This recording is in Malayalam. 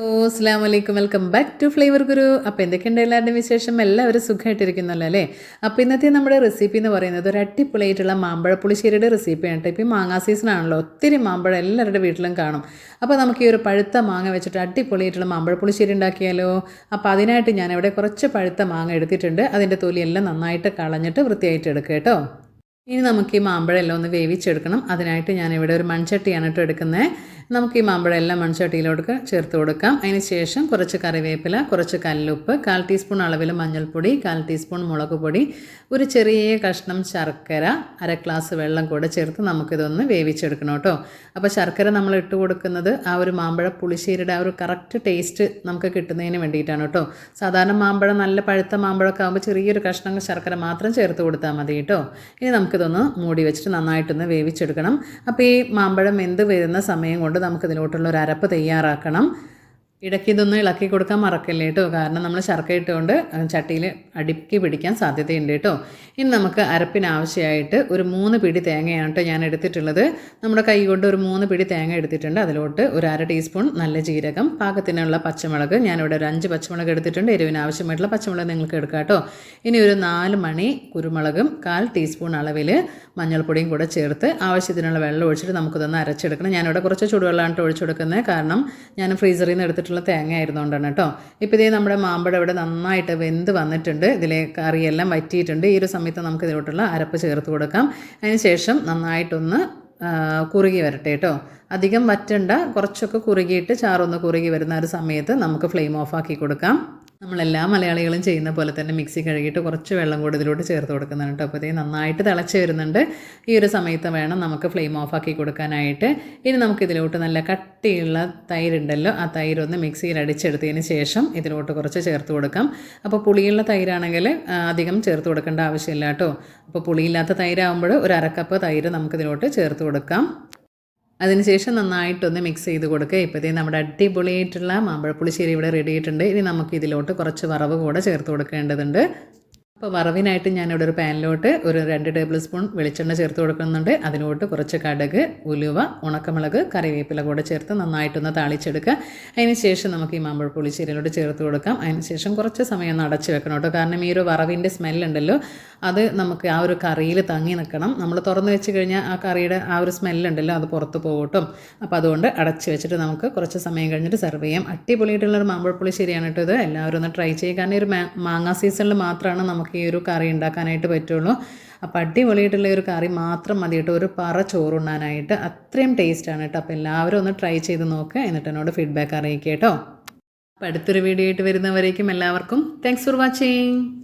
ഓ അസ്സാം വലൈക്കും welcome back to Flavour Guru. അപ്പോൾ എന്തൊക്കെയുണ്ട് എല്ലാവരുടെയും വിശേഷം? എല്ലാവരും സുഖമായിട്ടിരിക്കുന്നല്ലോ അല്ലേ? അപ്പോൾ ഇന്നത്തെ നമ്മുടെ റെസിപ്പി എന്ന് പറയുന്നത് ഒരു അടിപൊളിയായിട്ടുള്ള മാമ്പഴ പുളിശ്ശേരിയുടെ റെസിപ്പിയാണ് കേട്ടോ. ഇപ്പോൾ മാങ്ങാ സീസൺ ആണല്ലോ. ഒത്തിരി മാമ്പഴം എല്ലാവരുടെ വീട്ടിലും കാണും. അപ്പോൾ നമുക്ക് ഈ ഒരു പഴുത്ത മാങ്ങ വെച്ചിട്ട് അടിപൊളിയായിട്ടുള്ള മാമ്പഴ പുളിശ്ശേരി ഉണ്ടാക്കിയാലോ? അപ്പോൾ അതിനായിട്ട് ഞാൻ ഇവിടെ കുറച്ച് പഴുത്ത മാങ്ങ എടുത്തിട്ടുണ്ട്. അതിന്റെ തൊലിയെല്ലാം നന്നായിട്ട് കളഞ്ഞിട്ട് വൃത്തിയായിട്ട് എടുക്കുക കേട്ടോ. ഇനി നമുക്ക് ഈ മാമ്പഴം എല്ലാം ഒന്ന് വേവിച്ചെടുക്കണം. അതിനായിട്ട് ഞാൻ ഇവിടെ ഒരു മൺചട്ടിയാണ് കേട്ടോ എടുക്കുന്നത്. നമുക്ക് ഈ മാമ്പഴം എല്ലാം മൺചട്ടിയിലോട്ട് ചേർത്ത് കൊടുക്കാം. അതിന് ശേഷം കുറച്ച് കറിവേപ്പില കുറച്ച് കല്ലുപ്പ് കാൽ ടീസ്പൂൺ അളവിൽ മഞ്ഞൾപ്പൊടി കാൽ ടീസ്പൂൺ മുളക് പൊടി ഒരു ചെറിയ കഷ്ണം ശർക്കര അര ഗ്ലാസ് വെള്ളം കൂടെ ചേർത്ത് നമുക്കിതൊന്ന് വേവിച്ചെടുക്കണം കേട്ടോ. അപ്പോൾ ശർക്കര നമ്മൾ ഇട്ട് കൊടുക്കുന്നത് ആ ഒരു മാമ്പഴ പുളിശ്ശേരിയുടെ ആ ഒരു കറക്റ്റ് ടേസ്റ്റ് നമുക്ക് കിട്ടുന്നതിന് വേണ്ടിയിട്ടാണ് കേട്ടോ. സാധാരണ മാമ്പഴം നല്ല പഴുത്ത മാമ്പഴമൊക്കെ ആകുമ്പോൾ ചെറിയൊരു കഷ്ണം ശർക്കര മാത്രം ചേർത്ത് കൊടുത്താൽ മതി കേട്ടോ. ഇനി നമുക്കിതൊന്ന് മൂടി വെച്ചിട്ട് നന്നായിട്ടൊന്ന് വേവിച്ചെടുക്കണം. അപ്പോൾ ഈ മാമ്പഴം എന്ത് വരുന്ന സമയം നമുക്കിതിലോട്ടുള്ള ഒരു അരപ്പ് തയ്യാറാക്കണം. ഇടയ്ക്ക് ഇതൊന്ന് ഇളക്കി കൊടുക്കാൻ മറക്കല്ലേ കേട്ടോ കാരണം നമ്മൾ ശർക്കര ഇട്ടുകൊണ്ട് ചട്ടിയിൽ അടുക്കി പിടിക്കാൻ സാധ്യതയുണ്ട് കേട്ടോ ഇനി നമുക്ക് അരപ്പിനാവശ്യമായിട്ട് ഒരു മൂന്ന് പിടി തേങ്ങയാണ് കേട്ടോ ഞാൻ എടുത്തിട്ടുള്ളത്. നമ്മുടെ കൈ കൊണ്ട് ഒരു മൂന്ന് പിടി തേങ്ങ എടുത്തിട്ടുണ്ട്. അതിലോട്ട് ഒരു അര ടീസ്പൂൺ നല്ല ജീരകം പാകത്തിനുള്ള പച്ചമുളക് ഞാനിവിടെ ഒരു അഞ്ച് പച്ചമുളക് എടുത്തിട്ടുണ്ട്. എരിവിന് ആവശ്യമായിട്ടുള്ള പച്ചമുളക് നിങ്ങൾക്ക് എടുക്കാം കേട്ടോ ഇനി ഒരു നാല് മണി കുരുമുളകും കാൽ ടീസ്പൂൺ അളവിൽ മഞ്ഞൾപ്പൊടിയും കൂടെ ചേർത്ത് ആവശ്യത്തിനുള്ള വെള്ളം ഒഴിച്ചിട്ട് നമുക്കിതൊന്ന് അരച്ചെടുക്കണം. ഞാനിവിടെ കുറച്ച് ചൂടുവെള്ളമാണ് ഒഴിച്ചു കൊടുക്കുന്നത്. കാരണം ഞാൻ ഫ്രീസറിൽ നിന്ന് എടുത്തിട്ടുള്ള തേങ്ങ ആയിരുന്നുകൊണ്ടാണ് കേട്ടോ. ഇപ്പോൾ ഇതേ നമ്മുടെ മാമ്പഴം ഇവിടെ നന്നായിട്ട് വെന്ത് വന്നിട്ടുണ്ട്. ഇതിലെ കറിയെല്ലാം വറ്റിയിട്ടുണ്ട്. ഈ ഒരു സമയത്ത് നമുക്ക് ഇതിലോട്ടുള്ള അരപ്പ് ചേർത്ത് കൊടുക്കാം. അതിന് ശേഷം നന്നായിട്ടൊന്ന് കുറുകി വരട്ടെ കേട്ടോ. അധികം വറ്റണ്ട കുറച്ചൊക്കെ കുറുകിയിട്ട് ചാറൊന്ന് കുറുകി വരുന്ന ഒരു സമയത്ത് നമുക്ക് ഫ്ലെയിം ഓഫ് ആക്കി കൊടുക്കാം. നമ്മളെല്ലാ മലയാളികളും ചെയ്യുന്ന പോലെ തന്നെ മിക്സി കഴുകിയിട്ട് കുറച്ച് വെള്ളം കൂടി ഇതിലോട്ട് ചേർത്ത് കൊടുക്കുന്നുണ്ട് കേട്ടോ. അപ്പോൾ ഇതേ നന്നായിട്ട് തിളച്ച് വരുന്നുണ്ട്. ഈ ഒരു സമയത്ത് വേണം നമുക്ക് ഫ്ലെയിം ഓഫ് ആക്കി കൊടുക്കാനായിട്ട്. ഇനി നമുക്ക് ഇതിലോട്ട് നല്ല കട്ടിയുള്ള തൈരുണ്ടല്ലോ ആ തൈരൊന്ന് മിക്സിയിൽ അടിച്ചെടുത്തതിന് ശേഷം ഇതിലോട്ട് കുറച്ച് ചേർത്ത് കൊടുക്കാം. അപ്പോൾ പുളിയുള്ള തൈരാണെങ്കിൽ അധികം ചേർത്ത് കൊടുക്കേണ്ട ആവശ്യമില്ല കേട്ടോ. അപ്പോൾ പുളിയില്ലാത്ത തൈരാകുമ്പോൾ ഒരു അരക്കപ്പ് തൈര് നമുക്കിതിലോട്ട് ചേർത്ത് കൊടുക്കാം. അതിനുശേഷം നന്നായിട്ടൊന്ന് മിക്സ് ചെയ്ത് കൊടുക്കുക. ഇപ്പോഴത്തേ നമ്മുടെ അടിപൊളിയായിട്ടുള്ള മാമ്പഴപ്പുളിശ്ശേരി ഇവിടെ റെഡിയായിട്ടുണ്ട് ഇനി നമുക്ക് ഇതിലോട്ട് കുറച്ച് വറവ് കൂടെ ചേർത്ത് കൊടുക്കേണ്ടതുണ്ട്. അപ്പോൾ വറവിനായിട്ട് ഞാനിവിടെ ഒരു പാനിലോട്ട് ഒരു രണ്ട് ടേബിൾ സ്പൂൺ വെളിച്ചെണ്ണ ചേർത്ത് കൊടുക്കുന്നുണ്ട്. അതിലോട്ട് കുറച്ച് കടുക് ഉലുവ ഉണക്കമുളക് കറിവേപ്പില കൂടെ ചേർത്ത് നന്നായിട്ടൊന്ന് താളിച്ചെടുക്കുക. അതിന് ശേഷം നമുക്ക് ഈ മാമ്പഴ പുളിശ്ശേരിയിലോട്ട് ചേർത്ത് കൊടുക്കാം. അതിന് ശേഷം കുറച്ച് സമയം ഒന്ന് അടച്ച് വെക്കണം കേട്ടോ. കാരണം ഈ ഒരു വറവിന്റെ സ്മെല്ലുണ്ടല്ലോ അത് നമുക്ക് ആ ഒരു കറിയിൽ തങ്ങി നിൽക്കണം. നമ്മൾ തുറന്ന് വെച്ച് കഴിഞ്ഞാൽ ആ കറിയുടെ ആ ഒരു സ്മെല്ലുണ്ടല്ലോ അത് പുറത്ത് പോകട്ടും. അപ്പോൾ അതുകൊണ്ട് അടച്ച് വെച്ചിട്ട് നമുക്ക് കുറച്ച് സമയം കഴിഞ്ഞിട്ട് സെർവ് ചെയ്യാം. അടിപൊളിയായിട്ടുള്ളൊരു മാമ്പഴ പുളിശ്ശേരിയാണ് കേട്ടോ ഇത്. എല്ലാവരും ഒന്ന് ട്രൈ ചെയ്യുക. കാരണം ഈ ഒരു മാങ്ങ സീസണിൽ മാത്രമാണ് നമുക്ക് ഈ ഒരു കറി ഉണ്ടാക്കാനായിട്ട് പറ്റുള്ളൂ. അപ്പോൾ അടിപൊളിയായിട്ടുള്ള ഒരു കറി മാത്രം മതി കേട്ടോ. ഒരു പറ ചോറുണ്ണാനായിട്ട്. അത്രയും ടേസ്റ്റാണ് കേട്ടോ. അപ്പോൾ എല്ലാവരും ഒന്ന് ട്രൈ ചെയ്ത് നോക്കുക എന്നിട്ട് എന്നോട് ഫീഡ്ബാക്ക് അറിയിക്കുക കേട്ടോ. അപ്പോൾ അടുത്തൊരു വീഡിയോ ആയിട്ട് വരുന്നവരേക്കും എല്ലാവർക്കും താങ്ക്സ് ഫോർ വാച്ചിങ്